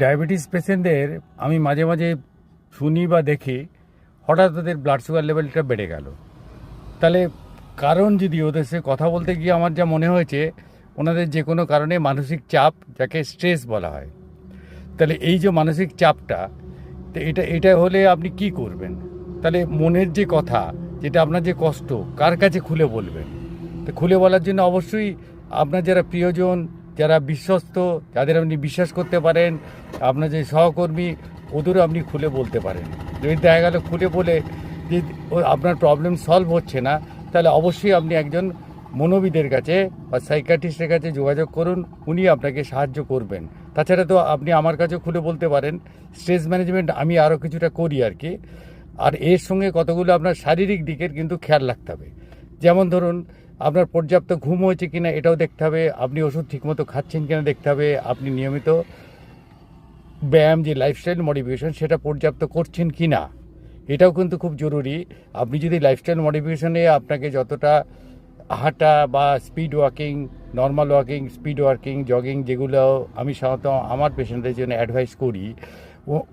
Diabetes পেশেন্টদের আমি মাঝে মাঝে শুনি বা দেখি, হঠাৎ ওদের ব্লাড সুগার লেভেলটা বেড়ে গেল। তাহলে কারণ যদি ওদের সে কথা বলতে গিয়ে আমার যা মনে হয়েছে, ওনাদের যে কোনো কারণে মানসিক চাপ, যাকে স্ট্রেস বলা হয়, তাহলে এই যে মানসিক চাপটা, তো এটা এটা হলে আপনি কি করবেন? তাহলে মনের যে কথা, যেটা আপনার যে কষ্ট, কার কাছে খুলে বলবেন? তো খুলে বলার জন্য অবশ্যই আপনার যারা প্রিয়জন যারা বিশ্বস্ত, যাদের আপনি বিশ্বাস করতে পারেন, আপনার যে সহকর্মী, ওদেরও আপনি খুলে বলতে পারেন। যদি দেখা গেল খুলে বলে যে আপনার প্রবলেম সলভ হচ্ছে না, তাহলে অবশ্যই আপনি একজন মনোবিদের কাছে বা সাইকাটিস্টের কাছে যোগাযোগ করুন, উনি আপনাকে সাহায্য করবেন। তাছাড়া তো আপনি আমার কাছেও খুলে বলতে পারেন স্ট্রেস ম্যানেজমেন্ট আমি আরও কিছুটা করি আর কি। আর এর সঙ্গে কতগুলো আপনার শারীরিক দিকের কিন্তু খেয়াল রাখতে হবে। যেমন ধরুন আপনার পর্যাপ্ত ঘুম হয়েছে কিনা এটাও দেখতে হবে। আপনি ওষুধ ঠিকমতো খাচ্ছেন কিনা দেখতে হবে। আপনি নিয়মিত ব্যায়াম, যে লাইফস্টাইল মডিফিকেশন সেটা পর্যাপ্ত করছেন কি না এটাও কিন্তু খুব জরুরি। আপনি যদি লাইফস্টাইল মডিফিকেশনে আপনাকে যতটা হাঁটা বা speed walking normal walking speed walking jogging যেগুলো আমি সাধারণত আমার পেশেন্টদের জন্য অ্যাডভাইস করি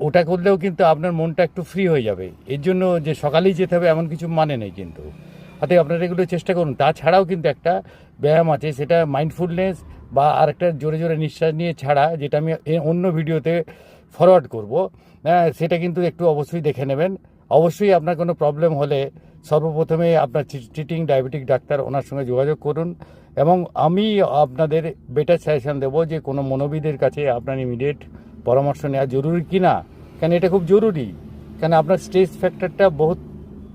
ওটা করলেও কিন্তু আপনার মনটা একটু ফ্রি হয়ে যাবে। এর জন্য যে সকালেই যেতে হবে এমন কিছু মানে নেই কিন্তু। অতএব আপনারা এগুলো চেষ্টা করুন। তাছাড়াও কিন্তু একটা ব্যায়াম আছে, সেটা মাইন্ডফুলনেস বা আরেকটা জোরে জোরে নিঃশ্বাস নিয়ে ছাড়া, যেটা আমি অন্য ভিডিওতে ফরওয়ার্ড করব। হ্যাঁ সেটা কিন্তু একটু অবশ্যই দেখে নেবেন। অবশ্যই আপনার কোনো প্রবলেম হলে সর্বপ্রথমে আপনার চিটিং ডায়াবেটিক ডাক্তার ওনার সঙ্গে যোগাযোগ করুন এবং আমি আপনাদের বেটার সাজেশন দেবো যে কোনো মনোবিদের কাছে আপনার ইমিডিয়েট পরামর্শ নেওয়া জরুরি কি না কেন এটা খুব জরুরি? কেন আপনার স্ট্রেস ফ্যাক্টরটা বহুত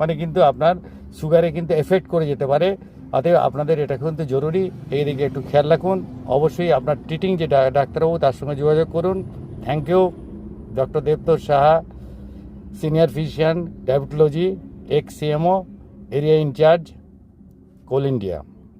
মানে কিন্তু আপনার সুগারে কিন্তু এফেক্ট করে যেতে পারে। অতএব আপনাদের এটা কিন্তু জরুরি। এই দিকে একটু খেয়াল রাখুন। অবশ্যই আপনার ট্রিটিং যে ডাক্তারবাবু, তার সঙ্গে যোগাযোগ করুন। Thank you doctor Debatosh Saha senior physician diabetology ex CMO area in charge Coal India